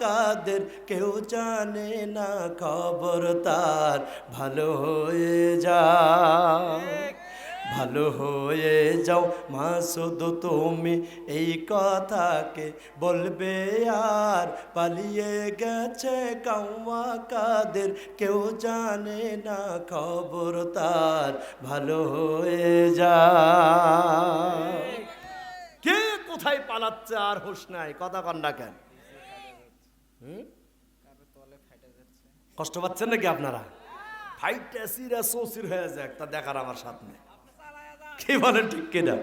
কাদের কেউ জানে না খবর তার। ভালো হয়ে যায় ভালো হয়ে যাও মাসুদ তুমি এই কথাকে বলবে আর। পালিয়ে গেছে কাউয়া কাদের কেউ জানে না খবর তার। ভালো হয়ে যা কে কোথায় পালাচ্ছে আর হোস নাই, কথা কন্যা কেন? কষ্ট পাচ্ছেন নাকি আপনারা? ফাইটটা সিরা সৌসির হয়ে যাক তা দেখার আমার সাথে নেই। কি বলেন ঠিক কিনা?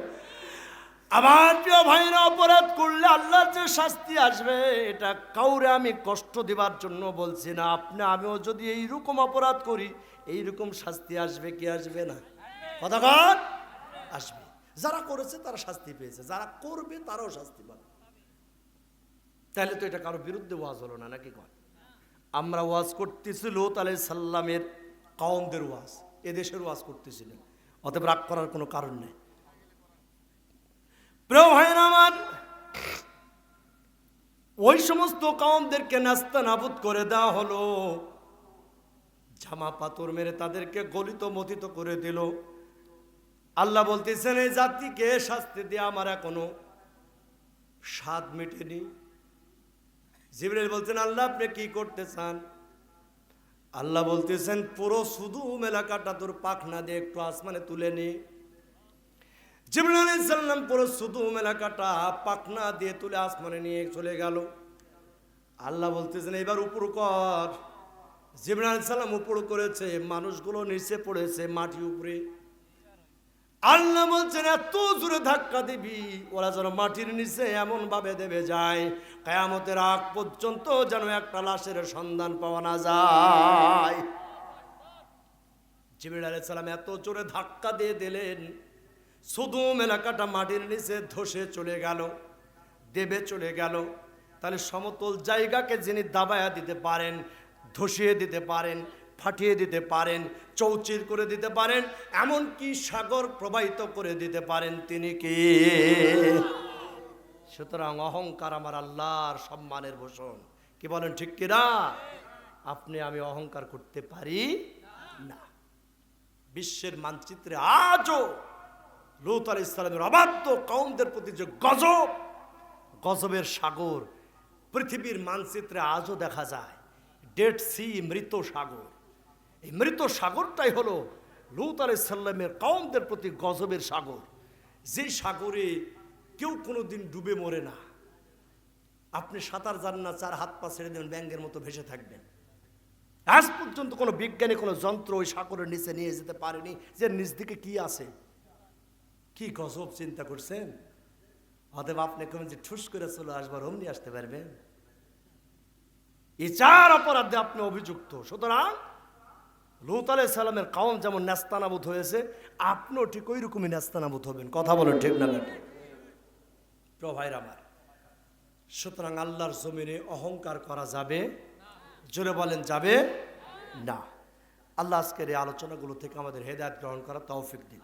আমার প্রিয় ভাইরা অপরাধ করলে আল্লাহর যে শাস্তি আসবে এটা কাউরে আমি কষ্ট দেবার জন্য বলছি না। আপনি আমিও যদি এইরকম অপরাধ করি এইরকম শাস্তি আসবে কি আসবে না? কথাকার আসবে। যারা করেছে তারা শাস্তি পেয়েছে যারা করবে তারাও শাস্তি পাবে। তাহলে তো এটা কারও বিরুদ্ধে ওয়াজ হলো না, নাকি কন আমরা ওয়াজ করতেছি লোত আলাই সাল্লামের কাউমদের ওয়াজ, এদেশের ওয়াজ করতেছিলেন। অতএব রাগ করার কোনো কারণ নেই। প্রিয় আমার, ওই সমস্ত কাউমদেরকে নাস্তা নাবুদ করে দেওয়া হলো। জামা পাথর মেরে তাদেরকে গলিত মথিত করে দিল। আল্লাহ বলতেছেন, এই জাতিকে শাস্তি দিয়ে আমার এখনও স্বাদ মেটেনি। জিবরাইল বলছেন, আল্লাহ, আপনি কি করতে চান আল্লাহ বলতেছেন, পুরো শুধু এলাকাটা তোর পাখনা দিয়ে একটু আসমানে তুলে নি। সালাম পুরো শুধু এলাকাটা পাখনা দিয়ে তুলে আসমানে নিয়ে চলে গেল। আল্লাহ বলতেছেন, এবার উপর কর। সালাম উপর করেছে, মানুষগুলো নিচে পড়েছে মাটি উপরে। আল্লাহ বলছেন, এত জোরে ধাক্কা দিবি, ওরা যেন মাটির নিচে এমন ভাবে দেবে যায়, কেয়ামতের আগ পর্যন্ত যেন একটা লাশের সন্ধান পাওয়া না যায়। জিবির আলাই সালাম এত জোরে ধাক্কা দিয়ে দিলেন, শুধু এলাকাটা মাটির নিচে ধসে চলে গেল, দেবে চলে গেল। তাহলে সমতল জায়গাকে যিনি দাবায়া দিতে পারেন, ধসিয়ে দিতে পারেন ফাটিয়ে দিতে পারেন, চৌচির করে দিতে পারেন, এমনকি সাগর প্রবাহিত করে দিতে পারেন তিনি কি? সুতরাং অহংকার আমার আল্লাহর সম্মানের ভূষণ। কি বলেন, ঠিক কিনা? আপনি আমি অহংকার করতে পারি না। বিশ্বের মানচিত্রে আজও লুত আল ইসলামের অবাধ্য কৌমদের প্রতি যে গজব, গজবের সাগর, পৃথিবীর মানচিত্রে আজও দেখা যায় ডেড সি মৃত সাগর। এই মৃত সাগরটাই হলো লুত আল ইসলামের কৌমদের প্রতি গজবের সাগর। যে সাগরে কেউ কোনোদিন ডুবে মরে না। আপনি সাঁতার জান না, চার হাত পা ছেড়ে দেবেন, ব্যাঙ্গের মতো ভেসে থাকবেন। আজ পর্যন্ত কোনো বিজ্ঞানী, কোনো যন্ত্র ওই সাগরের নিচে নিয়ে যেতে পারেনি যে নিচ দিকে কি আছে। কি গজব চিন্তা করছেন? অতএব আপনি কেমন যে ঠুস করে চলে আসবার অমনি আসতে পারবেন। এই চার অপরাধে আপনি অভিযুক্ত। সুতরাং লুত আলাই সালামের কাউম যেমন ন্যাস্তানাবোধ হয়েছে, আপনিও ঠিক ওই রকমই ন্যাস্তানাবোধ হবেন। কথা বলেন ঠিক না প্রভাইর আমার, সুতরাং আল্লাহর জমিনে অহংকার করা যাবে? জোরে বলেন, যাবে? না। আল্লাহ আজকের এই আলোচনাগুলো থেকে আমাদের হেদায়ত গ্রহণ করা তৌফিক দিন।